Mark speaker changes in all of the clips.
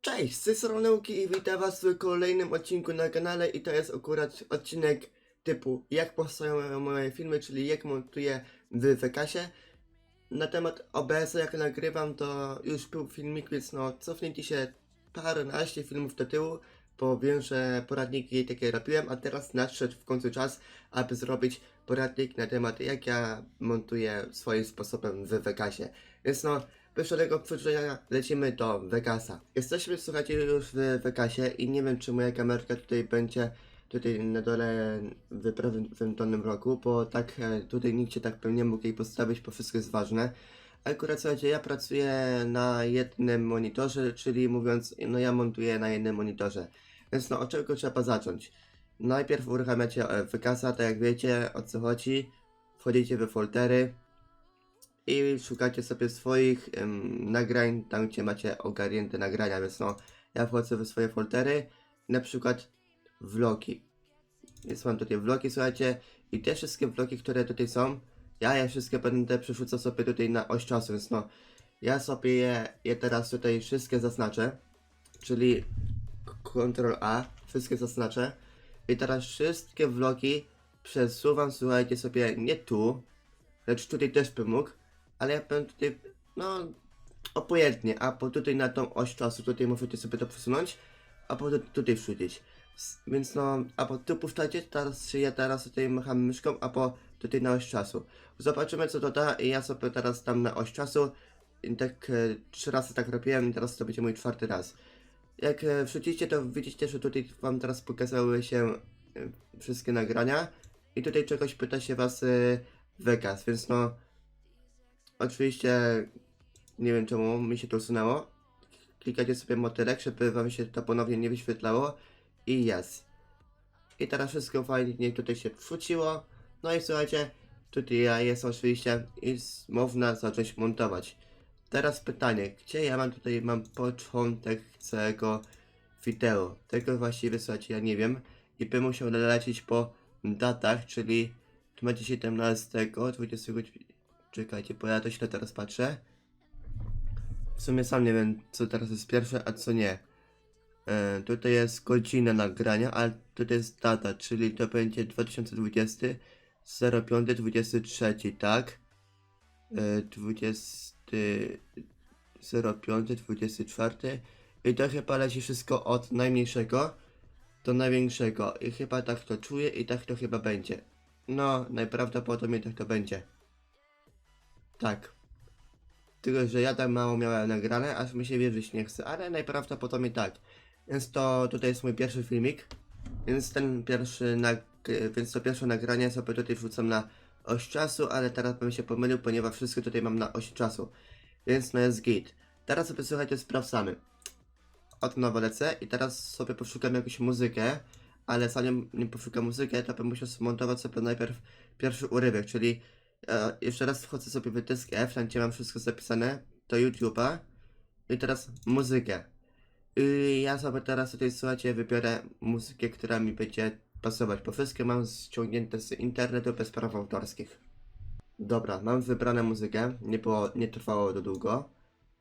Speaker 1: Cześć, z tej strony i witam was w kolejnym odcinku na kanale i to jest akurat odcinek typu jak powstają moje filmy, czyli jak montuję w Wekasie. Na temat OBS-a jak nagrywam to już był filmik, więc no cofnijcie się paręnaście filmów do tyłu, bo wiem, że poradniki takie robiłem, a teraz nadszedł w końcu czas, aby zrobić poradnik na temat jak ja montuję swoim sposobem w Wekasie. Więc no, żadnego przedłużenia lecimy do Vegasa. Jesteśmy, słuchajcie, już w Vegasie i nie wiem, czy moja kamerka tutaj będzie tutaj na dole w prawym rogu, bo tak e, tutaj nikt się tak pewnie mógł jej postawić, bo wszystko jest ważne. Akurat słuchajcie, ja pracuję na jednym monitorze, czyli mówiąc, no ja montuję na jednym monitorze. Więc no, od czego trzeba zacząć? Najpierw uruchamiacie e, Vegasa, tak jak wiecie o co chodzi. Wchodzicie we foldery, i szukacie sobie swoich em, nagrań, tam gdzie macie ogarnięte nagrania, więc no, ja wchodzę w swoje foldery, na przykład vlogi. Więc mam tutaj vlogi, słuchajcie, i te wszystkie vlogi, które tutaj są, ja je wszystkie będę przerzucał sobie tutaj na oś czasu, więc no, ja sobie je, je teraz tutaj wszystkie zaznaczę, czyli Ctrl A, wszystkie zaznaczę. I teraz wszystkie vlogi przesuwam, słuchajcie, sobie nie tu, lecz tutaj też bym mógł, ale ja bym tutaj, no, obojętnie, a po tutaj na tą oś czasu, tutaj możecie sobie to przesunąć, a po tu- tutaj wrzucić. Więc no, a po tu puszczacie, teraz ja teraz tutaj macham myszką, a po tutaj na oś czasu. Zobaczymy co to da i ja sobie teraz tam na oś czasu, i tak e, trzy razy tak robiłem i teraz to będzie mój czwarty raz. Jak e, to widzicie, że tutaj wam teraz pokazały się e, wszystkie nagrania i tutaj czegoś pyta się was e, Vegas, więc no, Oczywiście nie wiem czemu mi się to usunęło. Klikacie sobie motylek, żeby wam się to ponownie nie wyświetlało i jest. I teraz wszystko fajnie tutaj się wrzuciło. No i słuchajcie, tutaj jest oczywiście i można zacząć montować. Teraz pytanie, gdzie ja mam tutaj mam początek całego wideo? Tego właściwie słuchajcie, ja nie wiem. I bym musiał lecieć po datach, czyli tu macie 17, 20, Czekajcie, bo ja to źle teraz patrzę. W sumie sam nie wiem, co teraz jest pierwsze, a co nie. E, tutaj jest godzina nagrania, ale tutaj jest data, czyli to będzie 2020 05 23, tak? E, 20 05 24 i to chyba leci wszystko od najmniejszego do największego i chyba tak to czuję i tak to chyba będzie. No, najprawdopodobniej tak to będzie. Tak. Tylko, że ja tak mało miałem nagrane, aż mi się wierzyć nie chce, ale najprawdopodobniej tak. Więc to tutaj jest mój pierwszy filmik. Więc ten pierwszy więc to pierwsze nagranie sobie tutaj wrzucam na oś czasu, ale teraz bym się pomylił, ponieważ wszystko tutaj mam na osi czasu. Więc no jest git. Teraz sobie słuchajcie sprawdzamy. Od nowa lecę i teraz sobie poszukam jakąś muzykę, ale zanim nie poszukam muzykę, to bym musiał zmontować sobie najpierw pierwszy urywek, czyli E, jeszcze raz wchodzę sobie w dysk F, tam gdzie mam wszystko zapisane, do YouTube'a. I teraz muzykę. I ja sobie teraz tutaj, słuchajcie, wybiorę muzykę, która mi będzie pasować, bo wszystkie mam ściągnięte z internetu bez praw autorskich. Dobra, mam wybrane muzykę, nie, było, nie trwało to długo.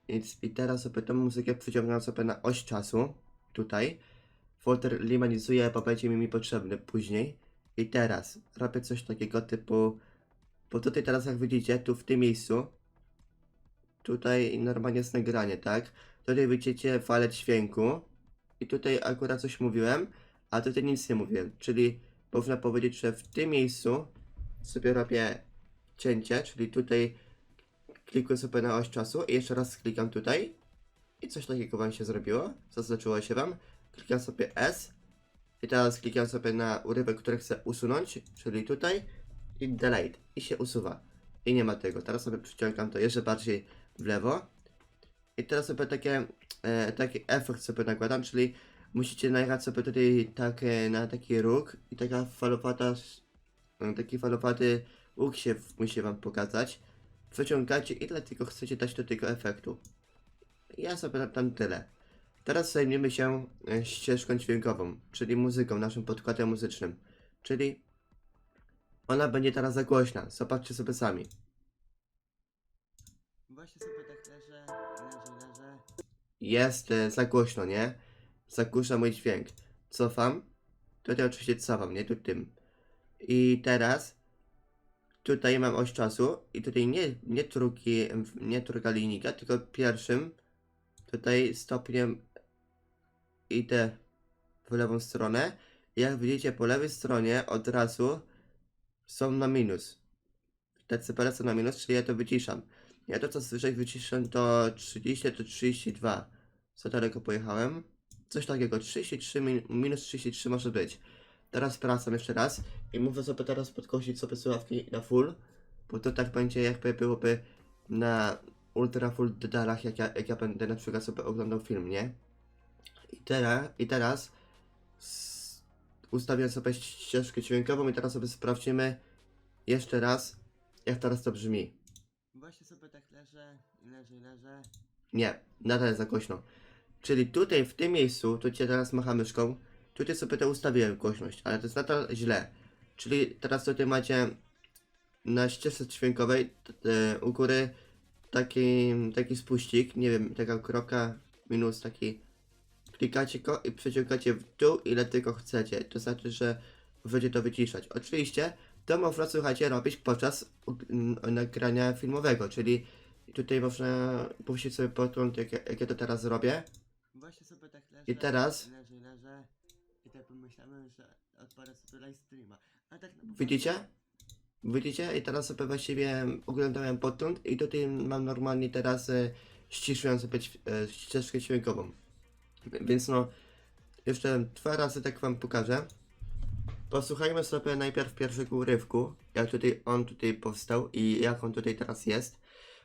Speaker 1: I, I teraz sobie tę muzykę przyciągam sobie na oś czasu, tutaj. Folder limanizuje, bo będzie mi potrzebny później. I teraz robię coś takiego typu bo tutaj teraz jak widzicie, tu w tym miejscu, tutaj normalnie jest nagranie, tak? Tutaj widzicie falę dźwięku i tutaj akurat coś mówiłem, a tutaj nic nie mówiłem, czyli można powiedzieć, że w tym miejscu sobie robię cięcie, czyli tutaj klikuję sobie na oś czasu i jeszcze raz klikam tutaj i coś takiego wam się zrobiło, zaznaczyło się wam, klikam sobie S i teraz klikam sobie na urywek, który chcę usunąć, czyli tutaj i delete i się usuwa. I nie ma tego. Teraz sobie przyciągam to jeszcze bardziej w lewo. I teraz sobie takie, e, taki efekt sobie nakładam, czyli musicie najechać sobie tutaj tak, e, na taki róg i taka falowata, s- e, taki falowaty łuk się musi wam pokazać. Wyciągacie ile tylko chcecie dać do tego efektu. Ja sobie dam tam tyle. Teraz zajmiemy się e, ścieżką dźwiękową, czyli muzyką, naszym podkładem muzycznym. Czyli ona będzie teraz za głośna. Zobaczcie sobie sami. Właśnie sobie tak leżę, leżę, leżę. jest e, za głośno, nie? Zagłusza mój dźwięk. Cofam. Tutaj oczywiście cofam, nie? Tu tym. I teraz tutaj mam oś czasu i tutaj nie, nie, drugi, nie druga linijka, tylko pierwszym tutaj stopniem idę w lewą stronę. Jak widzicie po lewej stronie od razu są na minus. Te cyfry są na minus, czyli ja to wyciszam. Ja to co zazwyczaj wyciszam to 30 to 32. Co daleko pojechałem? Coś takiego, 33 min minus 33 może być. Teraz sprawdzam jeszcze raz i mówię sobie teraz podkosić sobie słuchawki na full, bo to tak będzie jakby byłoby na ultra full detalach, jak ja, jak ja będę na przykład sobie oglądał film, nie? I teraz, i teraz ustawię sobie ścieżkę dźwiękową i teraz sobie sprawdzimy jeszcze raz, jak teraz to brzmi. Właśnie sobie tak leżę, leżę, leżę. Nie, nadal za głośno. Czyli tutaj, w tym miejscu, tu cię teraz macha myszką, tutaj sobie to ustawiłem głośność, ale to jest nadal źle. Czyli teraz tutaj macie na ścieżce dźwiękowej t- u góry taki, taki spuścik, nie wiem, taka kropka minus taki klikacie go i przeciągacie w dół ile tylko chcecie. To znaczy, że będziecie to wyciszać. Oczywiście to można, słuchajcie, robić podczas nagrania filmowego, czyli tutaj można puścić sobie podgląd, jak, ja- jak ja to teraz robię. Właśnie sobie tak leżę,
Speaker 2: I teraz?
Speaker 1: leżę, leżę i tak pomyślałem, że odpalę sobie live streama. A tak na
Speaker 2: Widzicie?
Speaker 1: Widzicie? I teraz sobie właściwie oglądałem podgląd i tutaj mam normalnie teraz e, ściszyłem sobie dźw- e, ścieżkę dźwiękową. Więc no, jeszcze dwa razy tak wam pokażę. Posłuchajmy sobie najpierw pierwszego urywku, jak tutaj on tutaj powstał i jak on tutaj teraz jest.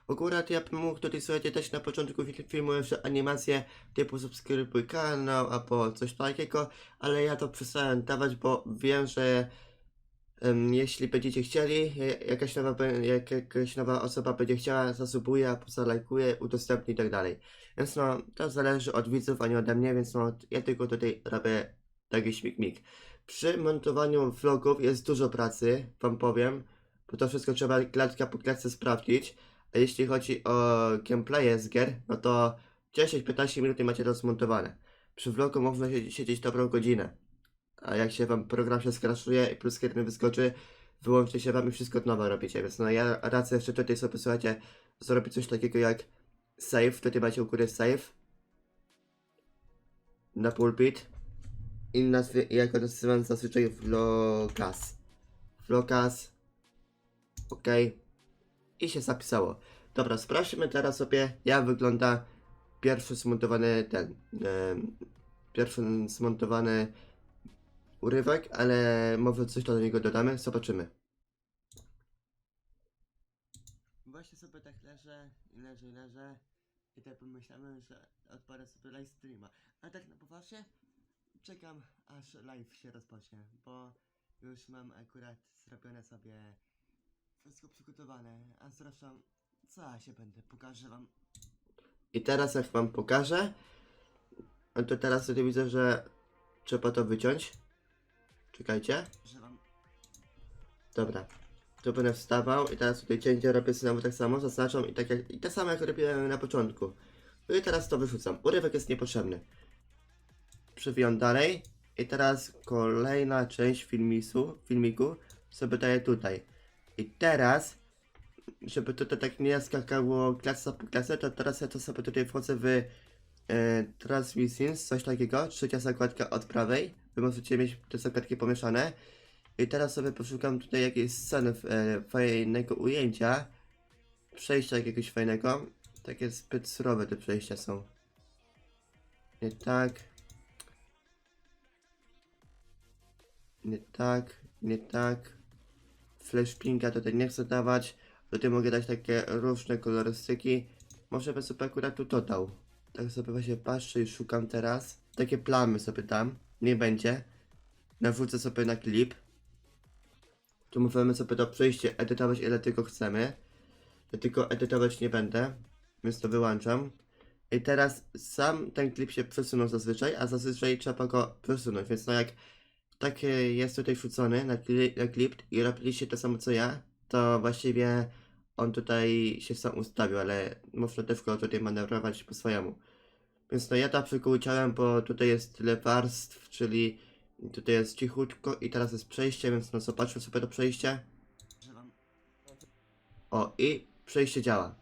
Speaker 1: Akurat ja bym mógł tutaj słuchajcie też na początku fi- filmu jeszcze animację typu subskrybuj kanał albo coś takiego, ale ja to przestałem dawać, bo wiem, że jeśli będziecie chcieli, ja- jakaś nowa, jakaś nowa osoba będzie chciała, zasubuje, zalajkuje, udostępni i tak dalej. Więc no, to zależy od widzów, a nie ode mnie, więc no, ja tylko tutaj robię taki śmig-mig. Przy montowaniu vlogów jest dużo pracy, wam powiem, bo to wszystko trzeba klatka po klatce sprawdzić. A jeśli chodzi o gameplaye z gier, no to 10-15 minut i macie to zmontowane. Przy vlogu można sie- siedzieć dobrą godzinę. A jak się wam program się skraszuje i plus kiedy wyskoczy, wyłączy się wam i wszystko od nowa robicie. Więc no ja radzę jeszcze tutaj sobie, słuchajcie, zrobić coś takiego jak save. Tutaj macie u góry save. Na pulpit. I nazwie, ja go nazywam zazwyczaj vlogas. Vlogas. Ok. I się zapisało. Dobra, sprawdźmy teraz sobie, jak wygląda pierwszy zmontowany ten. em, pierwszy zmontowany urywek, ale może coś do niego dodamy, zobaczymy. Właśnie sobie tak leżę, leżę, leżę i tak pomyślałem, że odpalę sobie live streama. A tak na poważnie czekam aż live się rozpocznie, bo już mam akurat zrobione sobie wszystko przygotowane, a zresztą co ja się będę, pokażę wam. I teraz jak wam pokażę, to teraz tutaj widzę, że trzeba to wyciąć. Czekajcie. Dobra. Tu będę wstawał i teraz tutaj cięcie robię znowu tak samo, zaznaczam i tak jak, i tak samo jak robiłem na początku. No i teraz to wyrzucam. Urywek jest niepotrzebny. Przewijam dalej. I teraz kolejna część filmisu, filmiku sobie daję tutaj. I teraz, żeby tutaj tak nie skakało klasa po klasę, to teraz ja to sobie tutaj wchodzę w e, Transmissions, coś takiego, trzecia zakładka od prawej. Wy możecie mieć te zakładki pomieszane. I teraz sobie poszukam tutaj jakiejś sceny e, fajnego ujęcia. Przejścia jakiegoś fajnego. Takie zbyt surowe te przejścia są. Nie tak. Nie tak, nie tak. Flashpinga tutaj nie chcę dawać. Tutaj mogę dać takie różne kolorystyki. Może bym sobie akurat tu to dał. Tak sobie właśnie patrzę i szukam teraz. Takie plamy sobie dam. Nie będzie. Nawrócę sobie na klip. Tu możemy sobie to przejście edytować ile tylko chcemy. Ja tylko edytować nie będę, więc to wyłączam. I teraz sam ten klip się przesunął zazwyczaj, a zazwyczaj trzeba go przesunąć, więc no jak tak jest tutaj wrzucony na, kli na klip i robiliście to samo co ja, to właściwie on tutaj się sam ustawił, ale można też go tutaj manewrować po swojemu. Więc no ja tak przykuciałem, bo tutaj jest tyle warstw, czyli tutaj jest cichutko i teraz jest przejście, więc no zobaczmy sobie to przejście. O, i przejście działa.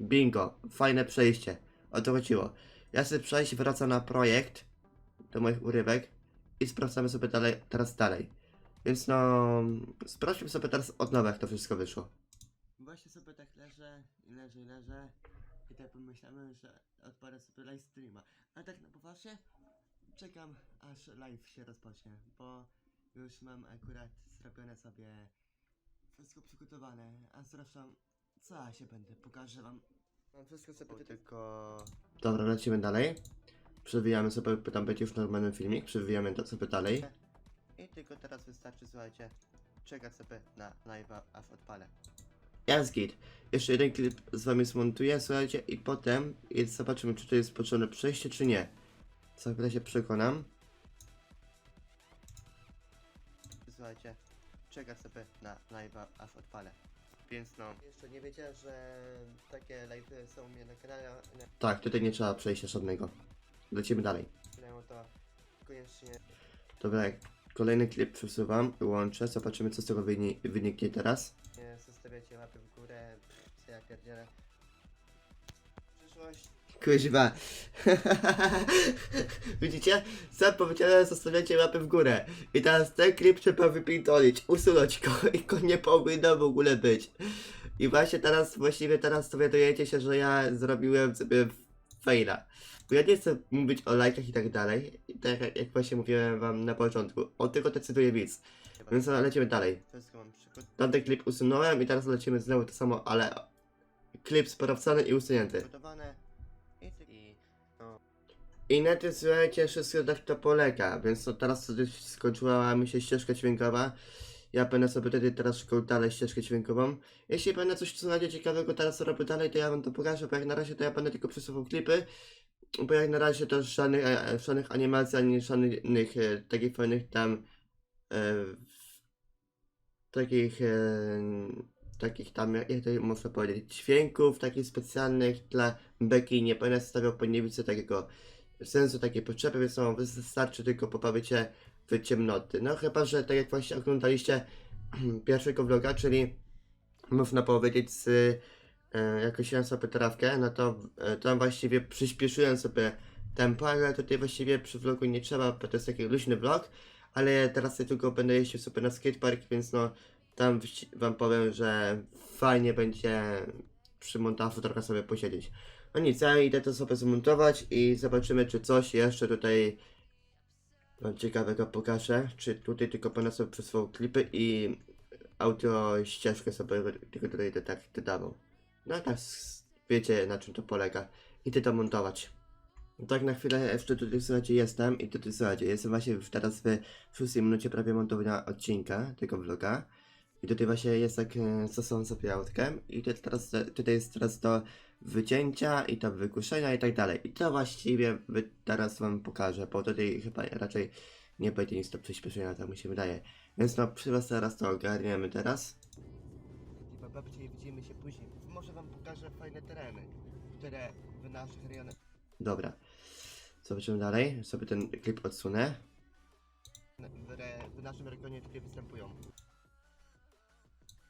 Speaker 1: Bingo, fajne przejście. O to chodziło. Ja sobie przejść wracam na projekt do moich urywek i sprawdzamy sobie dalej, teraz dalej. Więc no, sprawdźmy sobie teraz od nowa, jak to wszystko wyszło. Właśnie sobie tak leżę i leżę i leżę i tak pomyślałem, że odpalę sobie live streama. A tak na poważnie czekam aż live się rozpocznie, bo już mam akurat zrobione sobie wszystko przygotowane, a zresztą co ja się będę, pokażę wam. Mam wszystko sobie tylko... Dobra, lecimy dalej. Przewijamy sobie, tam będzie już normalny filmik, przewijamy to sobie dalej. I tylko teraz wystarczy, słuchajcie, czekać sobie na live'a, aż odpalę. Jest git. Jeszcze jeden klip z wami zmontuję, słuchajcie, i potem i zobaczymy, czy to jest potrzebne przejście, czy nie. Za chwilę się przekonam. Słuchajcie, czekać sobie na live'a, aż odpalę. Więc no. Jeszcze nie wiecie, że takie live'y są u mnie na kanale. Tak, tutaj nie trzeba przejścia żadnego. Lecimy dalej. To koniecznie. Dobra, kolejny klip przesuwam, łączę, zobaczymy co z tego wyni wyniknie teraz. Zostawiacie łapy w górę, pff, co ja pierdzielę. Przyszłość. Kuźwa. Widzicie? Sam powiedziałem, zostawiacie łapy w górę. I teraz ten klip trzeba wypintolić, usunąć go i go nie powinno w ogóle być. I właśnie teraz, właściwie teraz dowiadujecie się, że ja zrobiłem sobie faila. Bo ja nie chcę mówić o lajkach i tak dalej. I tak jak- jak właśnie mówiłem wam na początku, o tylko decyduje widz. Więc lecimy dalej. Tamten klip usunąłem i teraz lecimy znowu to samo, ale klip sprawdzony i usunięty. I na tym słuchajcie, wszystko tak to polega, więc to teraz skończyła mi się ścieżka dźwiękowa. Ja będę sobie tutaj teraz szukał dalej ścieżkę dźwiękową. Jeśli będę coś słuchajcie ciekawego teraz robię dalej, to ja wam to pokażę, bo jak na razie to ja będę tylko przesuwał klipy. Bo jak na razie to żadnych, e, żadnych animacji, ani żadnych e, takich fajnych tam e, takich e, takich tam, jak to można powiedzieć, dźwięków takich specjalnych dla beki nie będę stawiał po niewicy takiego sensu, takiej potrzeby, więc no, wystarczy tylko pobawić się w ciemnoty. No chyba, że tak jak właśnie oglądaliście pierwszego vloga, czyli można powiedzieć z e, jak kosiłem sobie trawkę, no to e, tam właściwie przyspieszyłem sobie tempo, ale tutaj właściwie przy vlogu nie trzeba, bo to jest taki luźny vlog, ale teraz ja tylko będę jeździł sobie na skatepark, więc no tam wam powiem, że fajnie będzie przy montażu trochę sobie posiedzieć. No nic, ja idę to sobie zmontować i zobaczymy, czy coś jeszcze tutaj ciekawego pokażę. Czy tutaj tylko będę sobie przesuwał klipy i audio ścieżkę sobie tylko tutaj tak dodawał. No tak, wiecie na czym to polega. Idę to montować. Tak na chwilę jeszcze tutaj słuchajcie jestem i tutaj słuchajcie, jestem właśnie teraz w 6 minucie prawie montowania odcinka tego vloga. I tutaj właśnie jest tak e, stosową sobie autkiem i tutaj, teraz, tutaj jest teraz do wycięcia i to wygłuszenia i tak dalej. I to właściwie teraz wam pokażę, bo tutaj chyba raczej nie będzie nic do przyspieszenia, tak mi się wydaje. Więc no przy was teraz to ogarniemy teraz. Babci widzimy się później. Może wam pokażę fajne tereny, które w naszych rejonach... Dobra. Zobaczymy dalej. Sobie ten klip odsunę. W, re, w naszym regionie tutaj występują.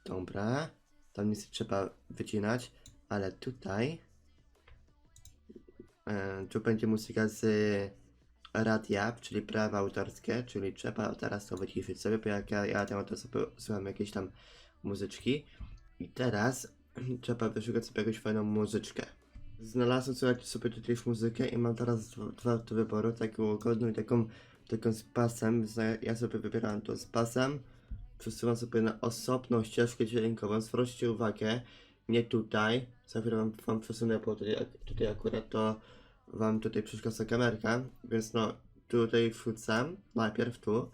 Speaker 1: Dobra. Tam nic trzeba wycinać, ale tutaj e, tu będzie muzyka z radia, czyli prawa autorskie, czyli trzeba teraz to wyciszyć sobie, bo jak ja, ja tam to sobie słucham jakieś tam muzyczki i teraz trzeba wyszukać sobie jakąś fajną muzyczkę. Znalazłem słuchajcie, sobie tutaj już muzykę i mam teraz dwa, dwa do wyboru, taką łagodną i taką, taką z pasem, ja sobie wybieram to z pasem, przesuwam sobie na osobną ścieżkę dźwiękową, zwróćcie uwagę, nie tutaj, za chwilę wam, wam przesunę, bo tutaj, tutaj akurat to wam tutaj przeszkadza kamerka, więc no tutaj wrzucam, najpierw tu,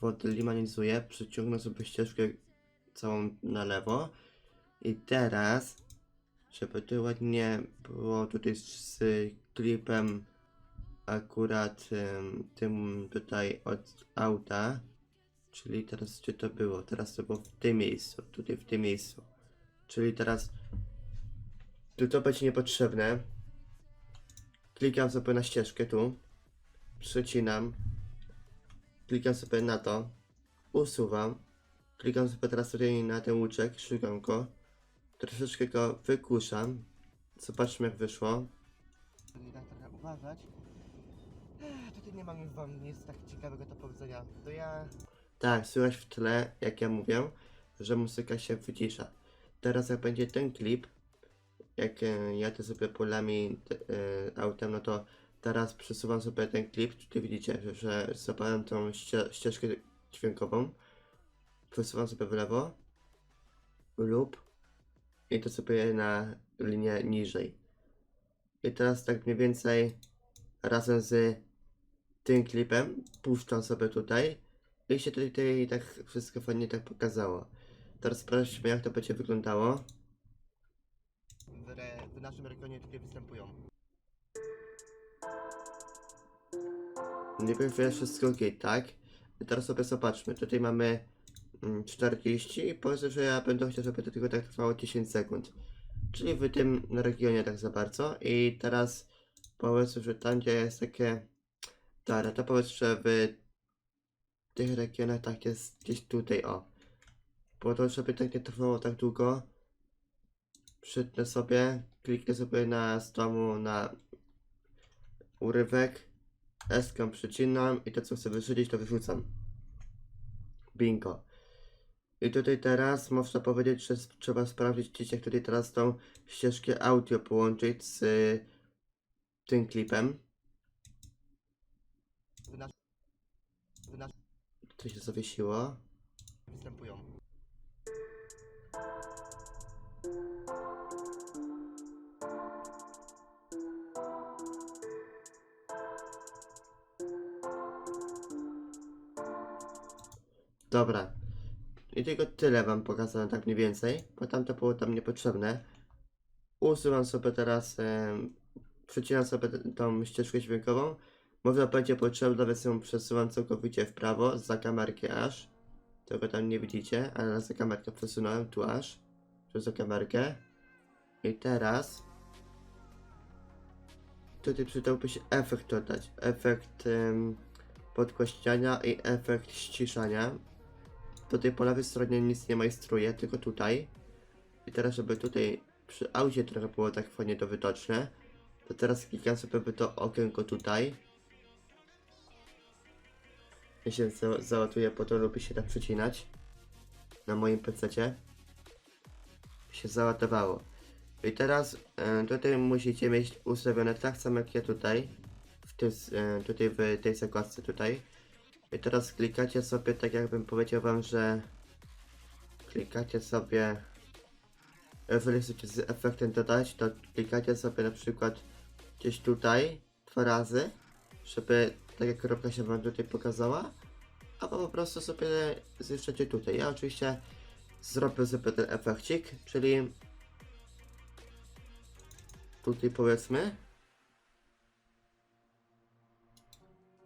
Speaker 1: odlimanizuję, przyciągnę sobie ścieżkę całą na lewo. I teraz, żeby to ładnie było tutaj z klipem akurat ym, tym tutaj od auta, czyli teraz gdzie to było? Teraz to było w tym miejscu, tutaj w tym miejscu. Czyli teraz Tu to będzie niepotrzebne. Klikam sobie na ścieżkę tu. Przecinam. Klikam sobie na to. Usuwam. Klikam sobie teraz tutaj na ten łuczek, szukam go. Troszeczkę go wykuszam. Zobaczmy jak wyszło. Tak trochę uważać. Tutaj nie mam już wam nic tak ciekawego do powiedzenia. To ja... Tak, słychać w tle, jak ja mówię, że muzyka się wycisza. Teraz jak będzie ten klip, jak e, jadę sobie polami e, autem, no to teraz przesuwam sobie ten klip. Tutaj widzicie, że, że zapałem tą ście, ścieżkę dźwiękową. Przesuwam sobie w lewo lub i to sobie na linię niżej. I teraz tak mniej więcej razem z tym klipem puszczam sobie tutaj i się tutaj, tutaj tak wszystko fajnie tak pokazało. Teraz sprawdźmy jak to będzie wyglądało. W, w naszym regionie tutaj występują. Jest wszystko ok, tak? I teraz sobie zobaczmy. Tutaj mamy 40 i powiedzmy, że ja będę chciał, żeby to tylko tak trwało 10 sekund. Czyli w tym regionie tak za bardzo. I teraz powiedzmy, że tam gdzie jest takie... Dobra, to powiedz, że w tych regionach tak jest gdzieś tutaj, o. Po to, żeby tak nie trwało tak długo, przytnę sobie, kliknę sobie na z domu na urywek, eskę przycinam i to co chcę wyrzucić to wyrzucam. Bingo. I tutaj teraz można powiedzieć, że trzeba sprawdzić gdzieś jak tutaj teraz tą ścieżkę audio połączyć z y, tym klipem. To się zawiesiło. Występują. Dobra. I tylko tyle wam pokazałem tak mniej więcej, bo tam to było tam niepotrzebne. Usuwam sobie teraz, em, przycinam sobie tą ścieżkę dźwiękową. Może będzie potrzebna, więc ją przesuwam całkowicie w prawo, za kamerkę aż. Tego tam nie widzicie, ale za kamerkę przesunąłem tu aż. Przez kamerkę. I teraz... Tutaj przydałby się efekt dodać. Efekt em, podgłaśniania i efekt ściszania. Tutaj po lewej stronie nic nie majstruję, tylko tutaj. I teraz, żeby tutaj przy aucie trochę było tak fajnie to widoczne, to teraz klikam sobie w to okienko tutaj. Ja się za załatuję, po to lubi się tak przecinać. Na moim PC. Się załadowało. I teraz e, tutaj musicie mieć ustawione tak samo jak ja tutaj. W e, tutaj w tej zakładce tutaj. I teraz klikacie sobie, tak jakbym powiedział wam, że klikacie sobie, jeżeli chcecie z efektem dodać, to klikacie sobie na przykład gdzieś tutaj dwa razy, żeby tak jak kropka się wam tutaj pokazała, a po prostu sobie zjeżdżacie tutaj. Ja oczywiście zrobię sobie ten efekcik, czyli tutaj powiedzmy,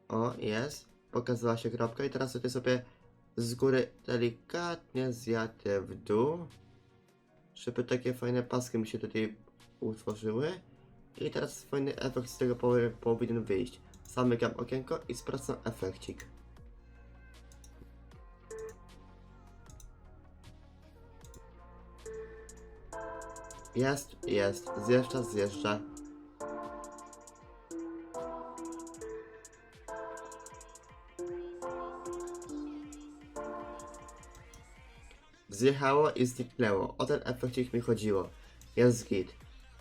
Speaker 1: O, jest. Pokazała się kropka i teraz tutaj sobie z góry delikatnie zjadę w dół. Żeby takie fajne paski mi się tutaj utworzyły. I teraz fajny efekt z tego powi- powinien wyjść. Zamykam okienko i sprawdzam efekcik. Jest, jest. Zjeżdża, zjeżdża. Zjechało i zniknęło. O ten efekcik mi chodziło. Jest git.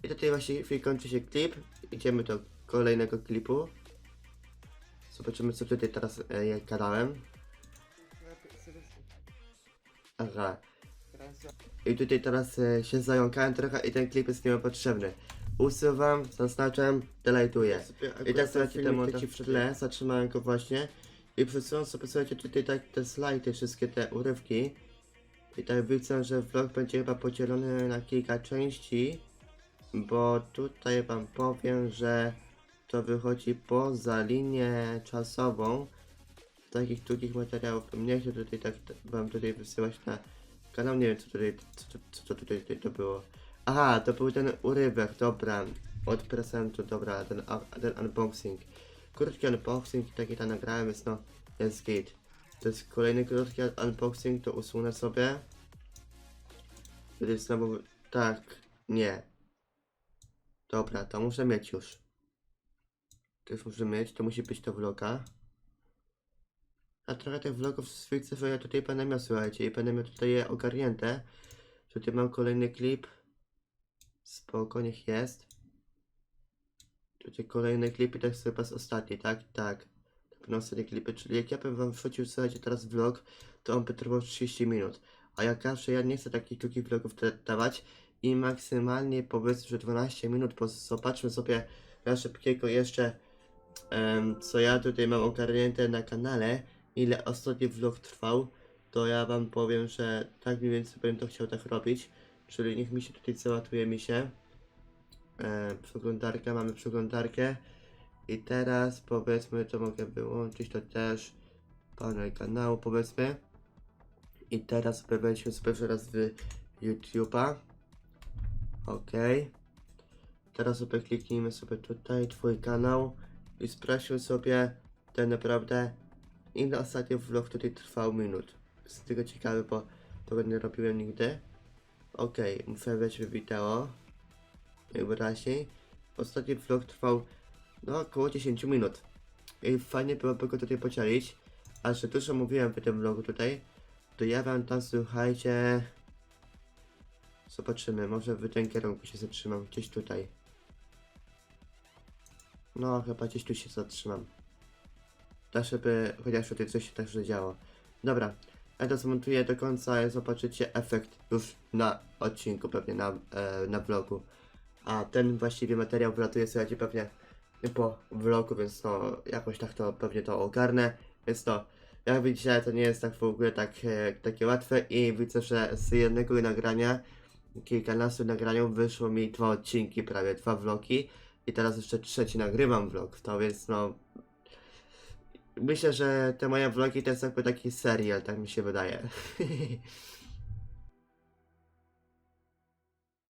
Speaker 1: I tutaj właśnie kończy się klip. Idziemy do kolejnego klipu. Zobaczymy co tutaj teraz e, gadałem. Aha. I tutaj teraz e, się zająkałem trochę i ten klip jest niepotrzebny. Usuwam, zaznaczam, delajtuję. I tak słuchajcie, ten montaż w tle, zatrzymałem go właśnie. I przesuwam sobie, słuchajcie, tutaj tak te slajdy, wszystkie te urywki. I tak widzę, że vlog będzie chyba podzielony na kilka części, bo tutaj wam powiem, że to wychodzi poza linię czasową. Takich długich materiałów nie chciał tutaj tak wam tutaj wysyłać na kanał. Nie wiem co tutaj, co, co, co tutaj, tutaj to było. Aha, to był ten urywek, dobra. Od prezentu, dobra, ten, ten unboxing. Krótki unboxing, taki tam nagrałem, więc no, jest git. To jest kolejny krótki unboxing, to usunę sobie. Wtedy znowu, tak, nie. Dobra, to muszę mieć już. To już muszę mieć, to musi być to vloga. A trochę tych vlogów z fikcji ja tutaj będę miał, słuchajcie, i będę miał tutaj je ogarnięte. Tutaj mam kolejny klip. Spoko, niech jest. Tutaj kolejny klip i jest chyba z ostatni, tak? Tak. Będą ostatnie klipy, czyli jak ja bym wam wrzucił, słuchajcie, teraz vlog, to on by trwał 30 minut. A jak zawsze ja nie chcę takich długich vlogów da- dawać i maksymalnie powiedzmy, że 12 minut, bo zobaczmy sobie na szybkiego jeszcze, em, co ja tutaj mam ogarnięte na kanale, ile ostatni vlog trwał, to ja wam powiem, że tak mniej więcej bym to chciał tak robić. Czyli niech mi się tutaj załaduje mi się. E, przeglądarkę, mamy przeglądarkę. I teraz powiedzmy, to mogę wyłączyć, to też panel kanału powiedzmy. I teraz wejdźmy sobie jeszcze raz w YouTube'a. Ok. Teraz sobie kliknijmy sobie tutaj, twój kanał. I sprawdźmy sobie ten naprawdę ile ostatni vlog tutaj trwał minut. Jestem tego ciekawy, bo tego nie robiłem nigdy. Okej, muszę wejść w wideo. Najwyraźniej. Ostatni vlog trwał no około 10 minut. I fajnie byłoby go tutaj podzielić. A że dużo mówiłem w tym vlogu tutaj, to ja wam tam słuchajcie. Zobaczymy, może w tym kierunku się zatrzymam, gdzieś tutaj. No, chyba gdzieś tu się zatrzymam. Tak, żeby chociaż tutaj coś się także działo. Dobra, ja to zmontuję do końca zobaczycie efekt już na odcinku, pewnie na, e, na vlogu. A ten właściwie materiał wylatuje słuchajcie pewnie po vlogu, więc no jakoś tak to pewnie to ogarnę. Więc to, jak widzicie, to nie jest tak w ogóle tak, e, takie łatwe i widzę, że z jednego nagrania, kilkunastu nagraniom wyszło mi dwa odcinki, prawie dwa vlogi i teraz jeszcze trzeci nagrywam vlog, to więc no Myślę, że te moje vlogi to jest jakby taki serial, tak mi się wydaje.